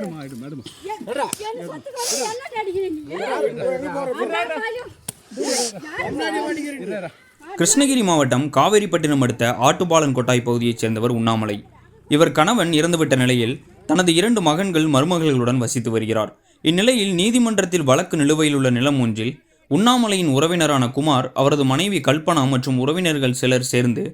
எடுமா எடுமா எடுமா கிருஷ்ணகிரி மாவட்டம் காவேரிப்பட்டினம் அடுத்த ஆட்டுப்பாலன் கொட்டாய் பகுதியைச் சேர்ந்தவர் உண்ணாமலை. இவர் கணவன் இறந்துவிட்ட நிலையில் தனது இரண்டு மகன்கள் மருமகள்களுடன் வசித்து வருகிறார். இந்நிலையில் நீதிமன்றத்தில் வழக்கு நிலுவையில் உள்ள நிலம் ஒன்றில் உண்ணாமலையின் உறவினரான குமார் அவரது மனைவி கல்பனா மற்றும் உறவினர்கள் சிலர் சேர்ந்து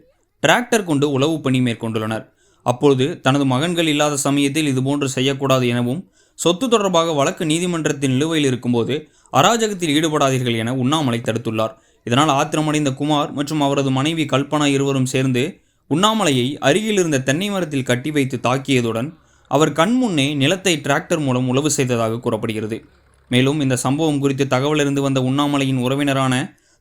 டிராக்டர் கொண்டு உளவு பணி மேற்கொண்டுள்ளனர். அப்பொழுது தனது மகன்கள் இல்லாத சமயத்தில் இதுபோன்று செய்யக்கூடாது எனவும் சொத்து தொடர்பாக வழக்கு நீதிமன்றத்தின் நிலுவையில் இருக்கும்போது அராஜகத்தில் ஈடுபடாதீர்கள் என உண்ணாமலை தடுத்துள்ளார். இதனால் ஆத்திரமடைந்த குமார் மற்றும் அவரது மனைவி கல்பனா இருவரும் சேர்ந்து உண்ணாமலையை அருகில் இருந்த தென்னை மரத்தில் கட்டி வைத்து தாக்கியதுடன் அவர் கண்முன்னே நிலத்தை டிராக்டர் மூலம் உழவு செய்ததாக கூறப்படுகிறது. மேலும் இந்த சம்பவம் குறித்து தகவலிருந்து வந்த உண்ணாமலையின் உறவினரான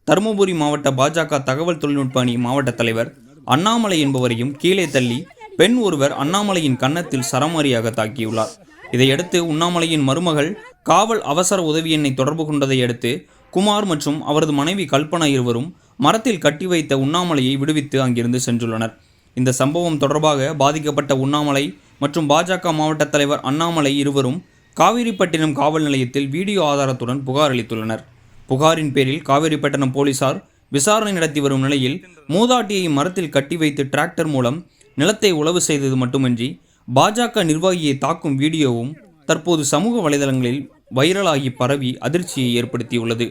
தருமபுரி மாவட்ட பாஜக தகவல் தொழில்நுட்ப அணி மாவட்ட தலைவர் அண்ணாமலை என்பவரையும் கீழே தள்ளி பெண் ஒருவர் அண்ணாமலையின் கன்னத்தில் சரமாரியாக தாக்கியுள்ளார். இதையடுத்து உண்ணாமலையின் மருமகள் காவல் அவசர உதவி எண்ணை தொடர்பு கொண்டதை அடுத்து குமார் மற்றும் அவரது மனைவி கல்பனா இருவரும் மரத்தில் கட்டி வைத்த உண்ணாமலையை விடுவித்து அங்கிருந்து சென்றுள்ளனர். இந்த சம்பவம் தொடர்பாக பாதிக்கப்பட்ட உண்ணாமலை மற்றும் பாஜக மாவட்ட தலைவர் அண்ணாமலை இருவரும் காவிரிப்பட்டினம் காவல் நிலையத்தில் வீடியோ ஆதாரத்துடன் புகார் அளித்துள்ளனர். புகாரின் பேரில் காவிரிப்பட்டினம் போலீசார் விசாரணை நடத்தி வரும் நிலையில் மூதாட்டியை மரத்தில் கட்டி வைத்து டிராக்டர் மூலம் நிலத்தை உழவு செய்தது மட்டுமின்றி பாஜக நிர்வாகியை தாக்கும் வீடியோவும் தற்போது சமூக வலைதளங்களில் வைரலாகி பரவி அதிர்ச்சியை ஏற்படுத்தியுள்ளது.